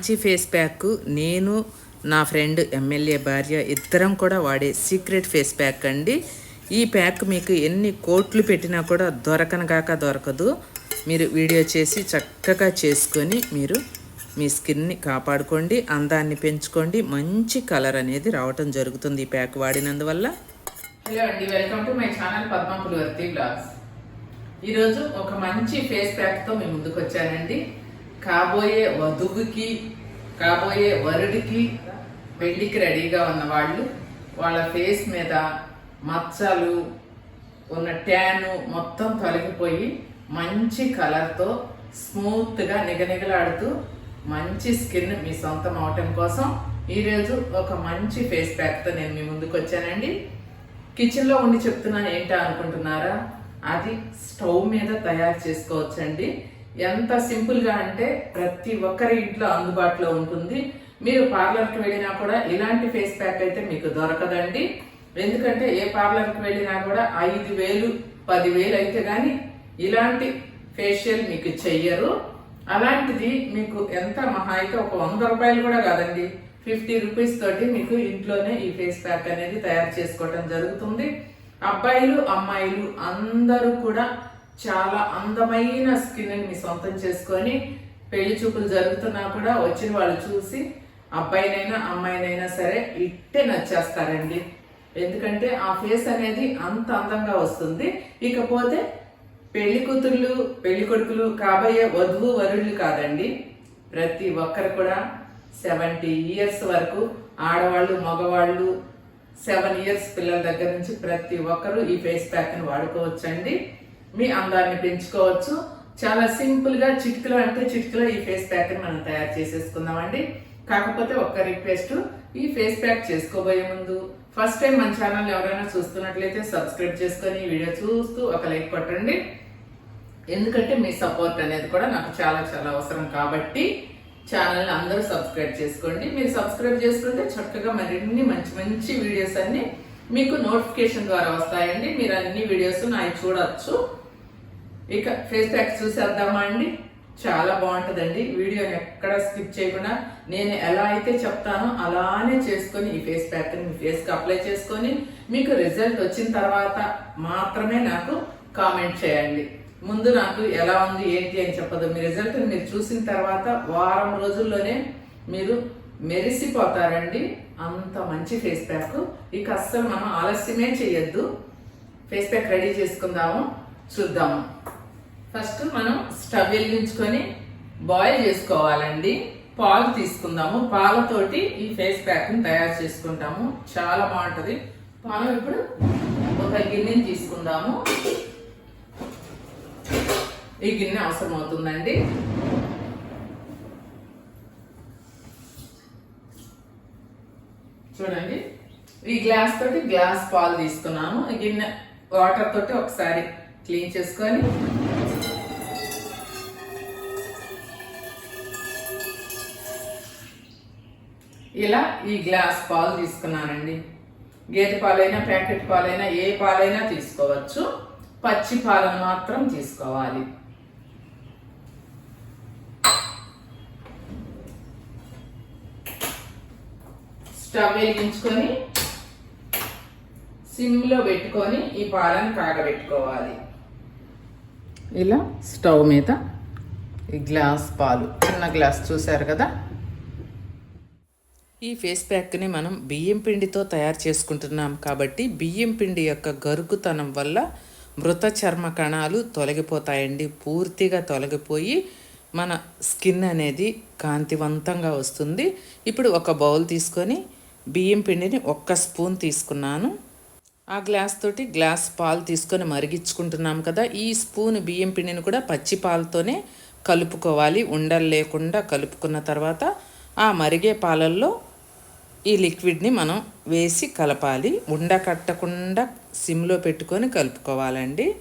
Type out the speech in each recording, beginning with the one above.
మంచి face pack నేను నా ఫ్రెండ్ ఎమ్మెల్యే భార్య ఇద్దరం కూడా వాడే సీక్రెట్ ఫేస్ ప్యాక్ అండి. ఈ ప్యాక్ మీకు ఎన్ని కోట్లు పెట్టినా కూడా దొరకనగాక దొరకదు. మీరు వీడియో చేసి చక్కగా చేసుకొని మీరు మీ స్కిన్ని కాపాడుకోండి అందాన్ని పెంచుకోండి. మంచి కలర్ అనేది రావటం జరుగుతుంది ఈ ప్యాక్ వాడినందువల్ల. హలో అండి welcome to my channel Padma Pulivarthi blogs. ఈరోజు ఒక మంచి ఫేస్ ప్యాక్తో మీ ముందుకు వచ్చానండి కాబోయే వధువుకి కాబోయే వరుడికి పెళ్ళికి రెడీగా ఉన్న వాళ్ళు వాళ్ళ ఫేస్ మీద మచ్చలు ఉన్న ట్యాను మొత్తం తొలగిపోయి మంచి కలర్తో స్మూత్గా నిగనిగలాడుతూ మంచి స్కిన్ మీ సొంతం అవటం కోసం ఈరోజు ఒక మంచి ఫేస్ ప్యాక్తో నేను మీ ముందుకు వచ్చానండి. కిచెన్లో ఉండి చెప్తున్నాను ఏంటా అనుకుంటున్నారా? అది స్టవ్ మీద తయారు చేసుకోవచ్చండి. ఎంత సింపుల్గా అంటే ప్రతి ఒక్కరి ఇంట్లో అందుబాటులో ఉంటుంది. మీరు పార్లర్కి వెళ్ళినా కూడా ఇలాంటి ఫేస్ ప్యాక్ అయితే మీకు దొరకదండి. ఎందుకంటే ఏ పార్లర్కి వెళ్ళినా కూడా ఐదు వేలు పదివేలు అయితే కానీ ఇలాంటి ఫేషియల్ మీకు చెయ్యరు. అలాంటిది మీకు ఎంత మహా అయితే ఒక వంద రూపాయలు కూడా కాదండి. ఫిఫ్టీ రూపీస్ తోటి మీకు ఇంట్లోనే ఈ ఫేస్ ప్యాక్ అనేది తయారు చేసుకోవడం జరుగుతుంది. అబ్బాయిలు అమ్మాయిలు అందరూ కూడా చాలా అందమైన స్కిన్ మీ సొంతం చేసుకొని పెళ్ళి చూపులు జరుగుతున్నా కూడా వచ్చిన వాళ్ళు చూసి అబ్బాయినైనా అమ్మాయినైనా సరే ఇట్టే నచ్చేస్తారండి. ఎందుకంటే ఆ ఫేస్ అనేది అంత అందంగా వస్తుంది. ఇకపోతే పెళ్ళి కూతుర్లు పెళ్ళి కొడుకులు కాబోయే వధువు వరుళ్ళు కాదండి. ప్రతి ఒక్కరు కూడా సెవెంటీ ఇయర్స్ వరకు ఆడవాళ్ళు మగవాళ్ళు సెవెన్ ఇయర్స్ పిల్లల దగ్గర నుంచి ప్రతి ఒక్కరు ఈ ఫేస్ ప్యాక్ని వాడుకోవచ్చండి. మీ అందాన్ని పెంచుకోవచ్చు. చాలా సింపుల్గా చిటికలో అంటే చిటికలో ఈ ఫేస్ ప్యాక్ని మనం తయారు చేసేసుకుందామండి. కాకపోతే ఒక్క రిక్వెస్ట్ ఈ ఫేస్ ప్యాక్ చేసుకోబోయే ముందు ఫస్ట్ టైం మన ఛానల్ ఎవరైనా చూస్తున్నట్లయితే సబ్స్క్రైబ్ చేసుకొని ఈ వీడియో చూస్తూ ఒక లైక్ కొట్టండి. ఎందుకంటే మీ సపోర్ట్ అనేది కూడా నాకు చాలా చాలా అవసరం కాబట్టి ఛానల్ని అందరూ సబ్స్క్రైబ్ చేసుకోండి. మీరు సబ్స్క్రైబ్ చేసుకుంటే చక్కగా మరిన్ని మంచి మంచి వీడియోస్ అన్ని మీకు నోటిఫికేషన్ ద్వారా వస్తాయండి. మీరు అన్ని వీడియోస్ నాకు చూడొచ్చు. ఇక ఫేస్ ప్యాక్ చూసేద్దామా అండి? చాలా బాగుంటుందండి. వీడియోని ఎక్కడ స్కిప్ చేయకుండా నేను ఎలా అయితే చెప్తానో అలానే చేసుకొని ఈ ఫేస్ ప్యాక్ని మీ ఫేస్కి అప్లై చేసుకొని మీకు రిజల్ట్ వచ్చిన తర్వాత మాత్రమే నాకు కామెంట్ చేయండి. ముందు నాకు ఎలా ఉంది ఏంటి అని చెప్పదు. మీ రిజల్ట్ మీరు చూసిన తర్వాత వారం రోజుల్లోనే మీరు మెరిసిపోతారండి. అంత మంచి ఫేస్ ప్యాక్ ఇక అస్సలు మనం ఆలస్యమే చేయొద్దు. ఫేస్ ప్యాక్ రెడీ చేసుకుందాము. చూద్దాము. ఫస్ట్ మనం స్టవ్ వెలిగించుకొని బాయిల్ చేసుకోవాలండి. పాలు తీసుకుందాము. పాలతోటి ఈ ఫేస్ ప్యాక్ని తయారు చేసుకుంటాము. చాలా బాగుంటుంది. మనం ఇప్పుడు ఒక గిన్నెని తీసుకుందాము. ఈ గిన్నె అవసరం అవుతుందండి చూడండి. ఈ గ్లాస్ తోటి గ్లాస్ పాలు తీసుకున్నాము. ఈ గిన్నె వాటర్ తోటి ఒకసారి క్లీన్ చేసుకొని ఇలా ఈ గ్లాస్ పాలు తీసుకున్నానండి. గేదె పాలైనా ప్యాకెట్ పాలైనా ఏ పాలైనా తీసుకోవచ్చు. పచ్చి పాలను మాత్రం తీసుకోవాలి. స్టవ్ వెలిగించుకొని సిమ్లో పెట్టుకొని ఈ పాలను కాగబెట్టుకోవాలి. ఇలా స్టవ్ మీద ఈ గ్లాస్ పాలు చిన్న గ్లాస్ చూసారు కదా? ఈ ఫేస్ ప్యాక్ని మనం బియ్యం పిండితో తయారు చేసుకుంటున్నాం కాబట్టి బియ్యం పిండి యొక్క గరుకుతనం వల్ల మృత చర్మ కణాలు తొలగిపోతాయండి. పూర్తిగా తొలగిపోయి మన స్కిన్ అనేది కాంతివంతంగా వస్తుంది. ఇప్పుడు ఒక బౌల్ తీసుకొని బియ్యం పిండిని ఒక్క స్పూన్ తీసుకున్నాను. ఆ గ్లాస్ తోటి గ్లాస్ పాలు తీసుకొని మరిగించుకుంటున్నాం కదా. ఈ స్పూన్ బియ్యం పిండిని కూడా పచ్చి పాలతోనే కలుపుకోవాలి. ఉండలు లేకుండా కలుపుకున్న తర్వాత ఆ మరిగే పాలల్లో ఈ లిక్విడ్ని మనం వేసి కలపాలి. ఉండ కట్టకుండా సిమ్లో పెట్టుకొని కలుపుకోవాలండి.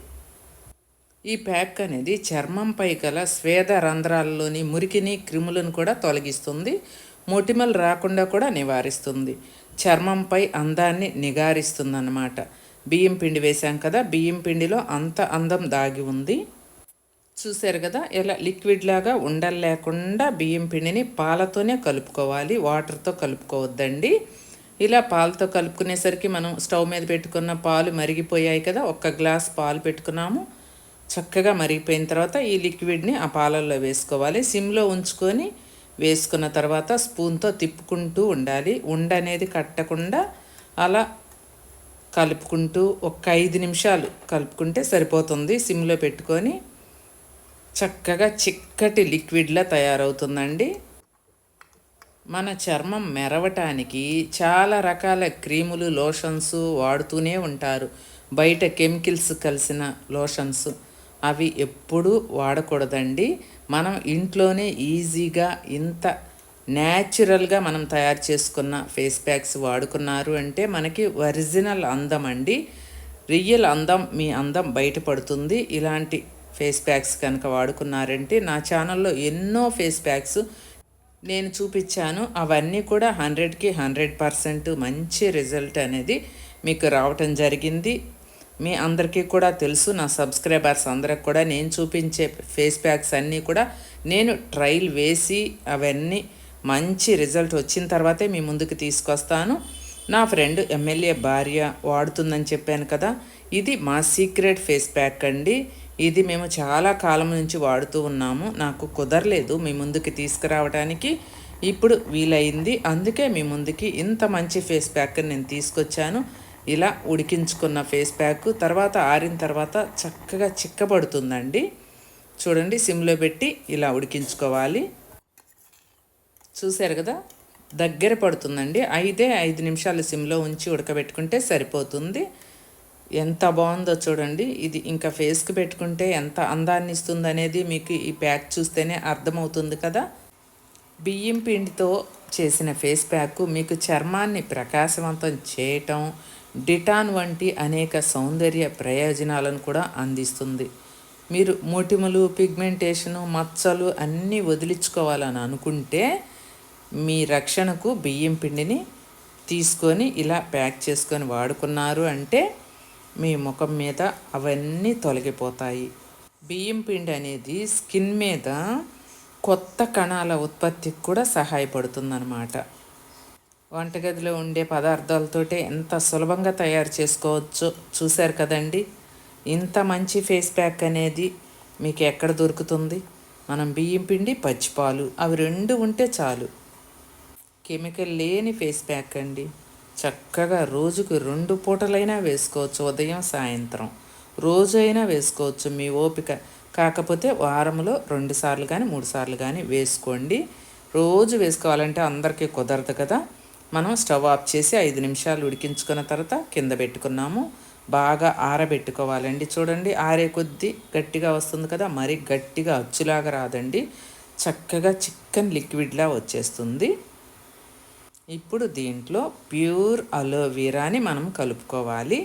ఈ ప్యాక్ అనేది చర్మంపై గల స్వేద రంధ్రాల్లోని మురికిని క్రిములను కూడా తొలగిస్తుంది. మొటిమలు రాకుండా కూడా నివారిస్తుంది. చర్మంపై అందాన్ని నిగారిస్తుంది అన్నమాట బియ్యం పిండి వేసాం కదా బియ్యం పిండిలో అంత అందం దాగి ఉంది. చూశారు కదా ఇలా లిక్విడ్ లాగా ఉండలు లేకుండా బియ్యం పిండిని పాలతోనే కలుపుకోవాలి వాటర్తో కలుపుకోవద్దండి. ఇలా పాలతో కలుపుకునేసరికి మనం స్టవ్ మీద పెట్టుకున్న పాలు మరిగిపోయాయి కదా ఒక్క గ్లాస్ పాలు పెట్టుకున్నాము. చక్కగా మరిగిపోయిన తర్వాత ఈ లిక్విడ్ని ఆ పాలల్లో వేసుకోవాలి. సిమ్లో ఉంచుకొని వేసుకున్న తర్వాత స్పూన్తో తిప్పుకుంటూ ఉండాలి. ఉండ అనేది కట్టకుండా అలా కలుపుకుంటూ ఒక ఐదు నిమిషాలు కలుపుకుంటే సరిపోతుంది. సిమ్లో పెట్టుకొని చక్కగా చిక్కటి లిక్విడ్లా తయారవుతుందండి. మన చర్మం మెరవటానికి చాలా రకాల క్రీములు లోషన్స్ వాడుతూనే ఉంటారు. బయట కెమికల్స్ కలిసిన లోషన్స్ అవి ఎప్పుడూ వాడకూడదండి. మనం ఇంట్లోనే ఈజీగా ఇంత న్యాచురల్గా మనం తయారు చేసుకున్న ఫేస్ ప్యాక్స్ వాడుకున్నారు అంటే మనకి ఒరిజినల్ అందం అండి రియల్ అందం మీ అందం బయటపడుతుంది ఇలాంటి ఫేస్ ప్యాక్స్ కనుక వాడుకున్నారంటే నా ఛానల్లో ఎన్నో ఫేస్ ప్యాక్స్ నేను చూపించాను. అవన్నీ కూడా హండ్రెడ్కి హండ్రెడ్ పర్సెంట్ మంచి రిజల్ట్ అనేది మీకు రావటం జరిగింది. మీ అందరికీ కూడా తెలుసు నా సబ్స్క్రైబర్స్ అందరికి కూడా నేను చూపించే ఫేస్ ప్యాక్స్ అన్నీ కూడా నేను ట్రైల్ వేసి అవన్నీ మంచి రిజల్ట్ వచ్చిన తర్వాతే మీ ముందుకు తీసుకొస్తాను. నా ఫ్రెండ్ ఎమ్మెల్యే భార్య వాడుతుందని చెప్పాను కదా ఇది మా సీక్రెట్ ఫేస్ ప్యాక్ అండి. ఇది మేము చాలా కాలం నుంచి వాడుతూ ఉన్నాము. నాకు కుదరలేదు మీ ముందుకి తీసుకురావడానికి ఇప్పుడు వీలైంది. అందుకే మీ ముందుకి ఇంత మంచి ఫేస్ ప్యాక్ నేను తీసుకొచ్చాను. ఇలా ఉడికించుకున్న ఫేస్ ప్యాక్ తర్వాత ఆరిన తర్వాత చక్కగా చిక్కబడుతుందండి. చూడండి సిమ్లో పెట్టి ఇలా ఉడికించుకోవాలి. చూశారు కదా? దగ్గర పడుతుందండి. అయితే ఐదు నిమిషాలు సిమ్లో ఉంచి ఉడకబెట్టుకుంటే సరిపోతుంది. ఎంత బాగుందో చూడండి. ఇది ఇంకా ఫేస్కి పెట్టుకుంటే ఎంత అందాన్ని ఇస్తుంది అనేది మీకు ఈ ప్యాక్ చూస్తేనే అర్థమవుతుంది కదా. బియ్యం పిండితో చేసిన ఫేస్ ప్యాక్ మీకు చర్మాన్ని ప్రకాశవంతం చేయటం డిటాన్ వంటి అనేక సౌందర్య ప్రయోజనాలను కూడా అందిస్తుంది. మీరు మొటిమలు పిగ్మెంటేషను మచ్చలు అన్నీ వదిలించుకోవాలని అనుకుంటే మీ రక్షణకు బియ్యం పిండిని తీసుకొని ఇలా ప్యాక్ చేసుకొని వాడుకున్నారు అంటే మీ ముఖం మీద అవన్నీ తొలగిపోతాయి. బియ్యం పిండి అనేది స్కిన్ మీద కొత్త కణాల ఉత్పత్తికి కూడా సహాయపడుతుందన్నమాట. వంటగదిలో ఉండే పదార్థాలతోటే ఎంత సులభంగా తయారు చేసుకోవచ్చో చూశారు కదండి. ఇంత మంచి ఫేస్ ప్యాక్ అనేది మీకు ఎక్కడ దొరుకుతుంది? మనం బియ్యం పిండి పచ్చిపాలు అవి రెండు ఉంటే చాలు. కెమికల్ లేని ఫేస్ ప్యాక్ అండి. చక్కగా రోజుకు రెండు పూటలైనా వేసుకోవచ్చు ఉదయం సాయంత్రం. రోజు అయినా వేసుకోవచ్చు మీ ఓపిక. కాకపోతే వారంలో రెండు సార్లు కానీ మూడు సార్లు కానీ వేసుకోండి. రోజు వేసుకోవాలంటే అందరికీ కుదరదు కదా. మనం స్టవ్ ఆఫ్ చేసి ఐదు నిమిషాలు ఉడికించుకున్న తర్వాత కింద పెట్టుకున్నాము. బాగా ఆరబెట్టుకోవాలండి. చూడండి ఆరే కొద్దీ గట్టిగా వస్తుంది కదా మరి గట్టిగా అచ్చులాగా రాదండి. చక్కగా చికెన్ లిక్విడ్లా వచ్చేస్తుంది. ఇప్పుడు దీంట్లో ప్యూర్ అలోవెరాని మనం కలుపుకోవాలి.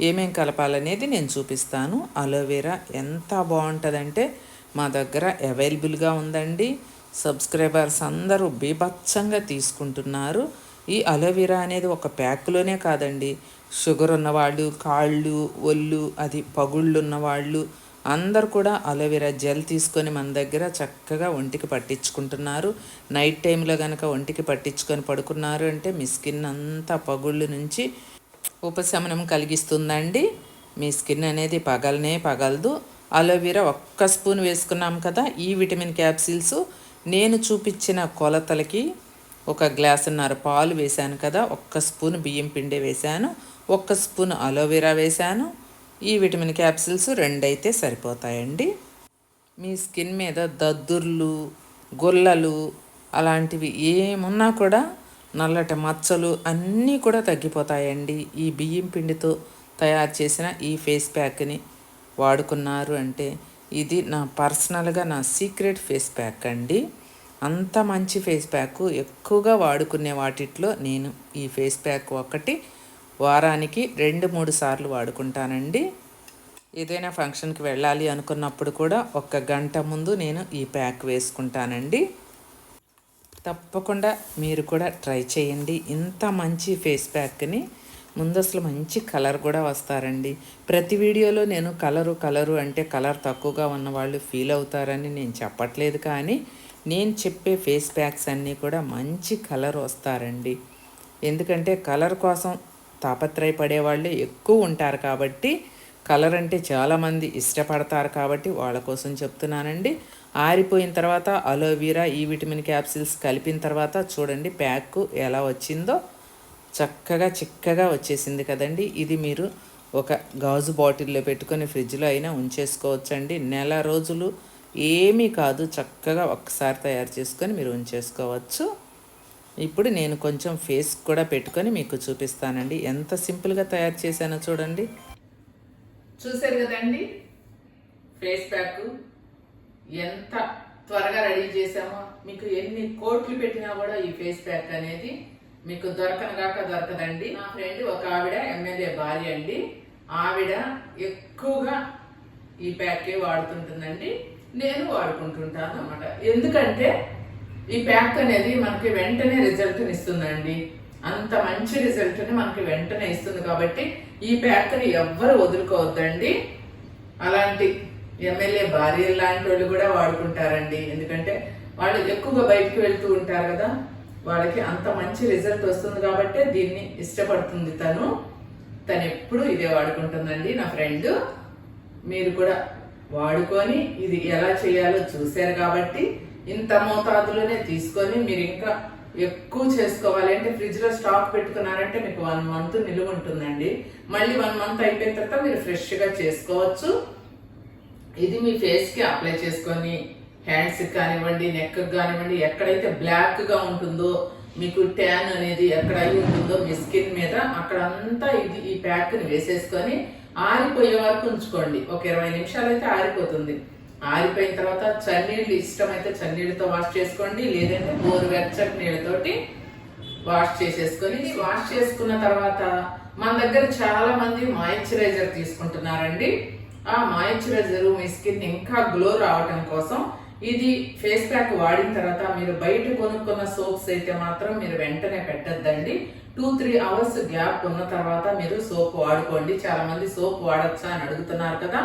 ఏమేం కలపాలనేది నేను చూపిస్తాను. అలోవెరా ఎంత బాగుంటుందంటే మా దగ్గర అవైలబుల్గా ఉందండి. సబ్స్క్రైబర్స్ అందరూ బీభత్సంగా తీసుకుంటున్నారు. ఈ అలోవెరా అనేది ఒక ప్యాక్లోనే కాదండి. షుగర్ ఉన్నవాళ్ళు కాళ్ళు ఒళ్ళు అది పగుళ్ళు ఉన్నవాళ్ళు అందరు కూడా అలోవెరా జెల్ తీసుకొని మన దగ్గర చక్కగా ఒంటికి పట్టించుకుంటున్నారు. నైట్ టైంలో కనుక ఒంటికి పట్టించుకొని పడుకున్నారు అంటే మీ స్కిన్ అంతా పగుళ్ళు నుంచి ఉపశమనం కలిగిస్తుందండి. మీ స్కిన్ అనేది పగలనే పగలదు. అలోవెరా ఒక్క స్పూన్ వేసుకున్నాం కదా ఈ విటమిన్ క్యాప్సిల్స్. నేను చూపించిన కొలతలకి ఒక గ్లాసున్నర పాలు వేశాను కదా ఒక్క స్పూన్ బియ్యం పిండి వేశాను ఒక్క స్పూన్ అలోవెరా వేశాను. ఈ విటమిన్ క్యాప్సిల్స్ రెండైతే సరిపోతాయండి. మీ స్కిన్ మీద దద్దుర్లు గొల్లలు అలాంటివి ఏమున్నా కూడా నల్లటి మచ్చలు అన్నీ కూడా తగ్గిపోతాయండి. ఈ బియ్యం పిండితో తయారు చేసిన ఈ ఫేస్ ప్యాక్ని వాడుకున్నారు అంటే ఇది నా పర్సనల్గా నా సీక్రెట్ ఫేస్ ప్యాక్ అండి. అంత మంచి ఫేస్ ప్యాక్ ఎక్కువగా వాడుకునే వాటిట్లో నేను ఈ ఫేస్ ప్యాక్ ఒకటి వారానికి రెండు మూడు సార్లు వాడుకుంటానండి. ఏదైనా ఫంక్షన్కి వెళ్ళాలి అనుకున్నప్పుడు కూడా ఒక గంట ముందు నేను ఈ ప్యాక్ వేసుకుంటానండి. తప్పకుండా మీరు కూడా ట్రై చేయండి. ఇంత మంచి ఫేస్ ప్యాక్ని. ముందు అసలు మంచి కలర్ కూడా వస్తారండి. ప్రతి వీడియోలో నేను కలరు కలరు అంటే కలర్ తక్కువగా ఉన్న వాళ్ళు ఫీల్ అవుతారని నేను చెప్పట్లేదు కానీ నేను చెప్పే ఫేస్ ప్యాక్స్ అన్నీ కూడా మంచి కలర్ వస్తారండి. ఎందుకంటే కలర్ కోసం తాపత్రయపడేవాళ్ళే ఎక్కువ ఉంటారు కాబట్టి కలర్ అంటే చాలామంది ఇష్టపడతారు కాబట్టి వాళ్ళ కోసం చెప్తున్నానండి. ఆరిపోయిన తర్వాత అలోవీరా ఈ విటమిన్ క్యాప్సిల్స్ కలిపిన తర్వాత చూడండి ప్యాక్ ఎలా వచ్చిందో. చక్కగా చిక్కగా వచ్చేసింది కదండి. ఇది మీరు ఒక గాజు బాటిల్లో పెట్టుకొని ఫ్రిడ్జ్లో అయినా ఉంచేసుకోవచ్చండి. నెల రోజులు ఏమీ కాదు చక్కగా ఒక్కసారి తయారు చేసుకొని మీరు ఉంచేసుకోవచ్చు. ఇప్పుడు నేను కొంచెం ఫేస్ కూడా పెట్టుకొని మీకు చూపిస్తానండి. ఎంత సింపుల్గా తయారు చేశానో చూడండి. చూసారు కదండి? ఫేస్ ప్యాక్ ఎంత త్వరగా రెడీ చేసామో మీకు ఎన్ని కోట్లు పెట్టినా కూడా ఈ ఫేస్ ప్యాక్ అనేది మీకు దొరకనగాక దొరకదండి. నా ఫ్రెండ్ ఒక ఆవిడ ఎమ్మెల్యే భార్య అండి. ఆవిడ ఎక్కువగా ఈ ప్యాకే వాడుతుంటుందండి. నేను వాడుకుంటుంటాను అనమాట ఎందుకంటే ఈ ప్యాక్ అనేది మనకి వెంటనే రిజల్ట్ ఇస్తుందండి. అంత మంచి రిజల్ట్ని మనకి వెంటనే ఇస్తుంది కాబట్టి ఈ ప్యాక్ని ఎవ్వరు వదులుకోవద్దండి. అలాంటి ఎమ్మెల్యే భార్య లాంటి వాళ్ళు కూడా వాడుకుంటారండి. ఎందుకంటే వాళ్ళు ఎక్కువగా బయటికి వెళ్తూ ఉంటారు కదా. వాళ్ళకి అంత మంచి రిజల్ట్ వస్తుంది కాబట్టి దీన్ని ఇష్టపడుతుంది తను. తను ఎప్పుడు ఇదే వాడుకుంటుందండి నా ఫ్రెండ్. మీరు కూడా వాడుకొని ఇది ఎలా చేయాలో చూశారు కాబట్టి ఇంత మోతాదులోనే తీసుకొని మీరు ఇంకా ఎక్కువ చేసుకోవాలి. అంటే ఫ్రిడ్జ్లో స్టాక్ పెట్టుకున్నారంటే మీకు వన్ మంత్ నిలువ ఉంటుందండి. మళ్ళీ వన్ మంత్ అయిపోయిన తర్వాత మీరు ఫ్రెష్గా చేసుకోవచ్చు. ఇది మీ ఫేస్కి అప్లై చేసుకొని హ్యాండ్స్ కానివ్వండి నెక్ కానివ్వండి ఎక్కడైతే బ్లాక్గా ఉంటుందో మీకు ట్యాన్ అనేది ఎక్కడ అయి ఉంటుందో మీ స్కిన్ మీద అక్కడంతా ఇది ఈ ప్యాక్ని వేసేసుకొని ఆరిపోయే వరకు ఉంచుకోండి. ఒక ఇరవై నిమిషాలు అయితే ఆరిపోతుంది. ఆరిపోయిన తర్వాత చన్నీళ్ళు ఇష్టమైతే చన్నీళ్ళతో వాష్ చేసుకోండి లేదంటే గోరువెచ్చటి నీళ్ళతోటి వాష్ చేసేసుకొని వాష్ చేసుకున్న తర్వాత మన దగ్గర చాలా మంది మాయిశ్చరైజర్ తీసుకుంటున్నారండి. ఆ మాయిశ్చరైజర్ మీ స్కిన్ ఇంకా గ్లో రావటం కోసం ఇది ఫేస్ ప్యాక్ వాడిన తర్వాత మీరు బయట కొనుక్కున్న సోప్స్ అయితే మాత్రం మీరు వెంటనే పెట్టద్దండి. టూ త్రీ అవర్స్ గ్యాప్ ఉన్న తర్వాత మీరు సోప్ వాడుకోండి. చాలా మంది సోప్ వాడచ్చా అని అడుగుతున్నారు కదా.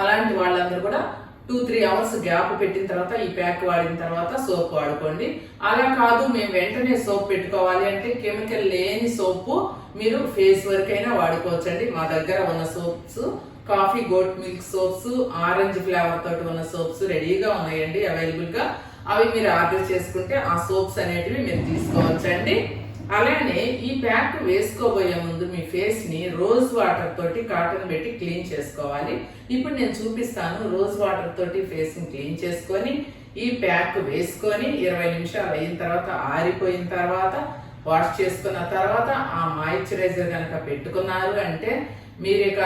అలాంటి వాళ్ళందరూ కూడా టూ త్రీ అవర్స్ గ్యాప్ పెట్టిన తర్వాత ఈ ప్యాక్ వాడిన తర్వాత సోప్ వాడుకోండి. అలా కాదు మేము వెంటనే సోప్ పెట్టుకోవాలి అంటే కెమికల్ లేని సోపు మీరు ఫేస్ వరకైనా వాడుకోవచ్చండి. మా దగ్గర ఉన్న soaps coffee goat milk soaps orange flavour తోటి ఉన్న సోప్స్ రెడీగా ఉన్నాయండి అవైలబుల్గా. అవి మీరు ఆర్డర్ చేసుకుంటే ఆ సోప్స్ అనేటివి మీరు తీసుకోవచ్చండి. అలానే ఈ ప్యాక్ వేసుకోబోయే ముందు మీ ఫేస్ని రోజ్ వాటర్ తోటి కాటన్ పెట్టి క్లీన్ చేసుకోవాలి. ఇప్పుడు నేను చూపిస్తాను రోజ్ వాటర్ తోటి ఫేస్ని క్లీన్ చేసుకొని ఈ ప్యాక్ వేసుకొని ఇరవై నిమిషాలు అయిన తర్వాత ఆరిపోయిన తర్వాత వాష్ చేసుకున్న తర్వాత ఆ మాయిశ్చరైజర్ కనుక పెట్టుకున్నారు అంటే మీరు ఇక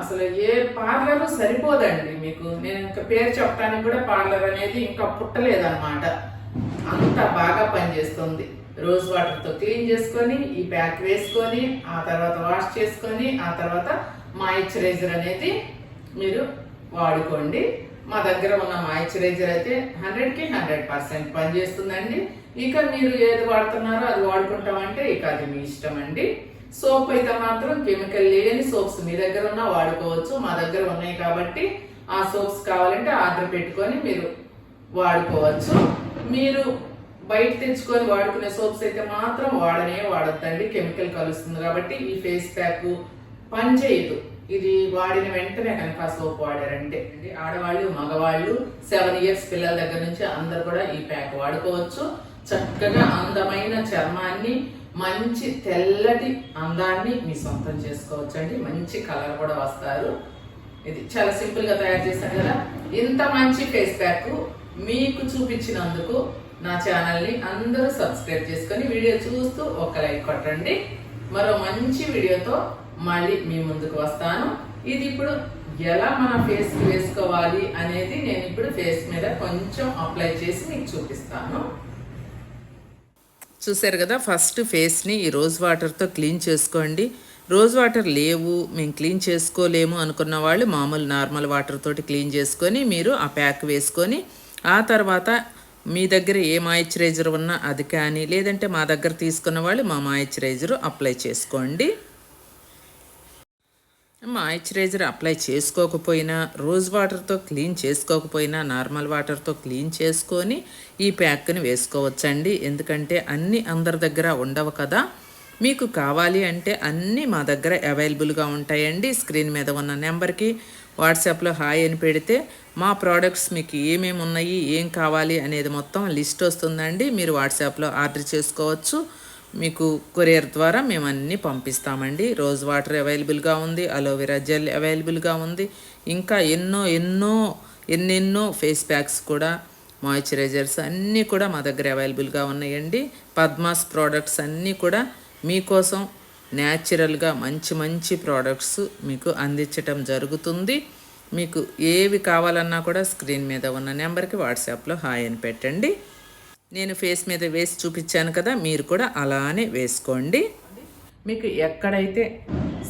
అసలు ఏ పార్లర్ సరిపోదండి మీకు. నేను ఇంకా పేరు చెప్పడానికి కూడా పార్లర్ అనేది ఇంకా పుట్టలేదన్నమాట. అంత బాగా పనిచేస్తుంది. రోజ్ వాటర్తో క్లీన్ చేసుకొని ఈ ప్యాక్ వేసుకొని ఆ తర్వాత వాష్ చేసుకొని ఆ తర్వాత మాయిశ్చరైజర్ అనేది మీరు వాడుకోండి. మా దగ్గర ఉన్న మాయిశ్చరైజర్ అయితే హండ్రెడ్కి హండ్రెడ్ పర్సెంట్ పనిచేస్తుందండి ఇక మీరు ఏది వాడుతున్నారో అది వాడుకుంటామంటే ఇక అది మీ ఇష్టం అండి. సోప్ అయితే మాత్రం కెమికల్ లేని సోప్స్ మీ దగ్గర ఉన్నా వాడుకోవచ్చు. మా దగ్గర ఉన్నాయి కాబట్టి ఆ సోప్స్ కావాలంటే ఆర్డర్ పెట్టుకొని మీరు వాడుకోవచ్చు. మీరు బయట తెచ్చుకొని వాడుకునే సోప్స్ అయితే మాత్రం వాడనే వాడొద్దండి. కెమికల్ కలుస్తుంది కాబట్టి ఈ ఫేస్ ప్యాక్ పనిచేయదు. ఇది వాడిన వెంటనే కనుక ఆ సోప్ వాడారంటే అంటే ఆడవాళ్ళు మగవాళ్ళు సెవెన్ ఇయర్స్ పిల్లల దగ్గర నుంచి అందరు కూడా ఈ ప్యాక్ వాడుకోవచ్చు. చక్కగా అందమైన చర్మాన్ని మంచి తెల్లటి అందాన్ని మీ సొంతం చేసుకోవచ్చు అండి మంచి కలర్ కూడా వస్తారు. ఇది చాలా సింపుల్గా తయారు చేశాను కదా. ఇంత మంచి ఫేస్ ప్యాక్ మీకు చూపించినందుకు నా ఛానల్ని అందరూ సబ్స్క్రైబ్ చేసుకొని వీడియో చూస్తూ ఒక లైక్ కొట్టండి. మరో మంచి వీడియోతో మళ్ళీ మీ ముందుకు వస్తాను. ఇది ఇప్పుడు ఎలా మన ఫేస్ వేసుకోవాలి అనేది నేను ఇప్పుడు ఫేస్ మీద కొంచెం అప్లై చేసి మీకు చూపిస్తాను. చూసారు కదా ఫస్ట్ ఫేస్ని ఈ రోజ్ వాటర్తో క్లీన్ చేసుకోండి. రోజ్ వాటర్ లేవు మేము క్లీన్ చేసుకోలేము అనుకున్న వాళ్ళు మామూలు నార్మల్ వాటర్ తోటి క్లీన్ చేసుకొని మీరు ఆ ప్యాక్ వేసుకొని ఆ తర్వాత మీ దగ్గర ఏ మాయిశ్చరైజర్ ఉన్నా అది కానీ లేదంటే మా దగ్గర తీసుకున్న వాళ్ళు మా మాయిశ్చరైజర్ అప్లై చేసుకోండి. మాయిశ్చరైజర్ అప్లై చేసుకోకపోయినా రోజ్ వాటర్తో క్లీన్ చేసుకోకపోయినా నార్మల్ వాటర్తో క్లీన్ చేసుకొని ఈ ప్యాక్ని వేసుకోవచ్చండి. ఎందుకంటే అన్నీ అందరి దగ్గర ఉండవు కదా. మీకు కావాలి అంటే అన్నీ మా దగ్గర అవైలబుల్గా ఉంటాయండి. స్క్రీన్ మీద ఉన్న నెంబర్కి వాట్సాప్లో హాయ్ అని పెడితే మా ప్రోడక్ట్స్ మీకు ఏమేమి ఉన్నాయి ఏం కావాలి అనేది మొత్తం లిస్ట్ వస్తుందండి. మీరు వాట్సాప్లో ఆర్డర్ చేసుకోవచ్చు. మీకు కొరియర్ ద్వారా మేము అన్నీ పంపిస్తామండి. రోజ్ వాటర్ అవైలబుల్గా ఉంది అలోవెరా జెల్ అవైలబుల్గా ఉంది. ఇంకా ఎన్నో ఎన్నో ఎన్నెన్నో ఫేస్ ప్యాక్స్ కూడా మాయిశ్చరైజర్స్ అన్నీ కూడా మా దగ్గర అవైలబుల్గా ఉన్నాయండి. పద్మాస్ ప్రోడక్ట్స్ అన్నీ కూడా మీకోసం న్యాచురల్గా మంచి మంచి ప్రోడక్ట్స్ మీకు అందించటం జరుగుతుంది. మీకు ఏవి కావాలన్నా కూడా స్క్రీన్ మీద ఉన్న నెంబర్కి వాట్సాప్లో హాయ్ అని పెట్టండి. నేను ఫేస్ మీద వేసి చూపించాను కదా మీరు కూడా అలానే వేసుకోండి. మీకు ఎక్కడైతే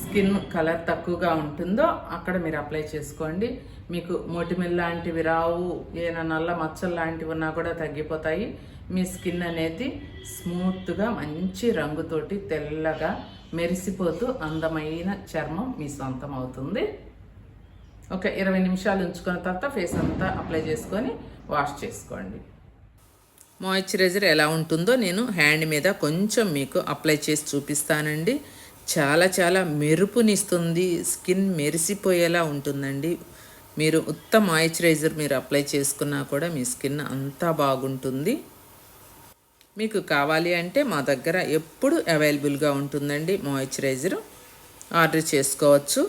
స్కిన్ కలర్ తక్కువగా ఉంటుందో అక్కడ మీరు అప్లై చేసుకోండి. మీకు మొటిమిల్ లాంటివి రావు ఏదైనా నల్ల మచ్చలు లాంటివి ఉన్నా కూడా తగ్గిపోతాయి. మీ స్కిన్ అనేది స్మూత్గా మంచి రంగుతోటి తెల్లగా మెరిసిపోతూ అందమైన చర్మం మీ సొంతం అవుతుంది. ఒక ఇరవై నిమిషాలు ఉంచుకున్న తర్వాత ఫేస్ అంతా అప్లై చేసుకొని వాష్ చేసుకోండి. మాయిశ్చరైజర్ ఎలా ఉంటుందో నేను హ్యాండ్ మీద కొంచెం మీకు అప్లై చేసి చూపిస్తానండి. చాలా చాలా మెరుపునిస్తుంది స్కిన్ మెరిసిపోయేలా ఉంటుందండి. మీరు ఉత్త మాయిశ్చరైజర్ మీరు అప్లై చేసుకున్నా కూడా మీ స్కిన్ అంతా బాగుంటుంది. మీకు కావాలి అంటే మా దగ్గర ఎప్పుడు అవైలబుల్గా ఉంటుందండి మాయిశ్చరైజర్ ఆర్డర్ చేసుకోవచ్చు.